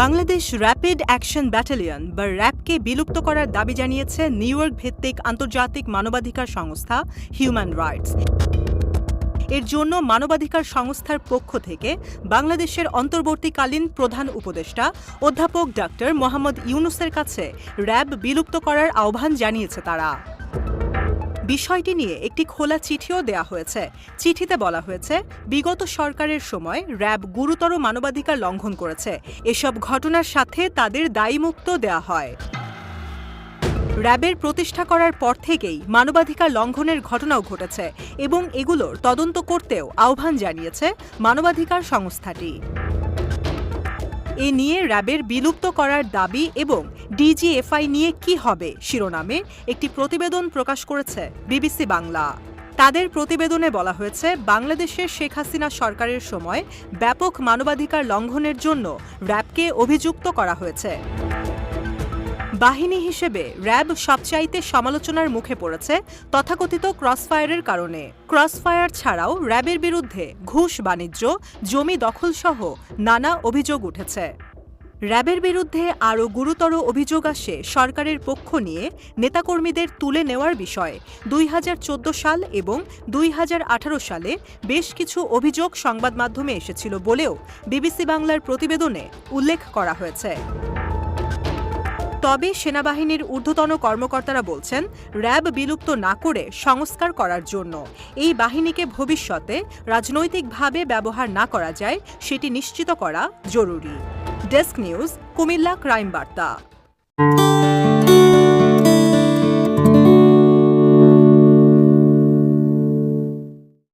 Bangladesh rapid action battalion বা র্যাবকে বিলুপ্ত করার দাবি জানিয়েছে নিউ ইয়র্ক ভিত্তিক আন্তর্জাতিক মানবাধিকার সংস্থা হিউম্যান রাইটস এর জন্য মানবাধিকার সংস্থার পক্ষ থেকে বাংলাদেশের অন্তর্বর্তীকালীন প্রধান উপদেষ্টা অধ্যাপক ডক্টর মোহাম্মদ ইউনুসের কাছে র্যাব বিলুপ্ত করার আহ্বান জানিয়েছে তারা। বিষয়টি নিয়ে একটি খোলা চিঠিও দেয়া হয়েছে। চিঠিতে বলা হয়েছে, বিগত সরকারের সময় র্যাব গুরুতর মানবাধিকার লঙ্ঘন করেছে। এসব ঘটনার সাথে তাদের দায়ীমুক্ত দেয়া হয়। র্যাবের প্রতিষ্ঠা করার পর থেকেই মানবাধিকার লঙ্ঘনের ঘটনাও ঘটেছে এবং এগুলোর তদন্ত করতেও আহ্বান জানিয়েছে মানবাধিকার সংস্থাটি। এ নিয়ে র্যাবের বিলুপ্ত করার দাবি এবং ডিজিএফআই নিয়ে কি হবে শিরোনামে একটি প্রতিবেদন প্রকাশ করেছে বিবিসি বাংলা। তাদের প্রতিবেদনে বলা হয়েছে বাংলাদেশের শেখ হাসিনা সরকারের সময় ব্যাপক মানবাধিকার লঙ্ঘনের জন্য র্যাবকে অভিযুক্ত করা হয়েছে। বাহিনী হিসেবে র্যাব সবচাইতে সমালোচনার মুখে পড়েছে তথাকথিত ক্রসফায়ারের কারণে। ক্রসফায়ার ছাড়াও র্যাবের বিরুদ্ধে ঘুষ, বাণিজ্য, জমি দখলসহ নানা অভিযোগ উঠেছে। র্যাবের বিরুদ্ধে আরও গুরুতর অভিযোগ আসে সরকারের পক্ষ নিয়ে নেতাকর্মীদের তুলে নেওয়ার বিষয়ে। দুই হাজার চোদ্দ সাল এবং দুই হাজার আঠারো সালে বেশ কিছু অভিযোগ সংবাদ মাধ্যমে এসেছিল বলেও বিবিসি বাংলার প্রতিবেদনে উল্লেখ করা হয়েছে। তবে সেনাবাহিনীর ঊর্ধ্বতন কর্মকর্তারা বলছেন, র্যাব বিলুপ্ত না করে সংস্কার করার জন্য। এই বাহিনীকে ভবিষ্যতে রাজনৈতিকভাবে ব্যবহার না করা যায়, সেটি নিশ্চিত করা জরুরি। ডেস্ক নিউজ, কুমিল্লা ক্রাইম বার্তা।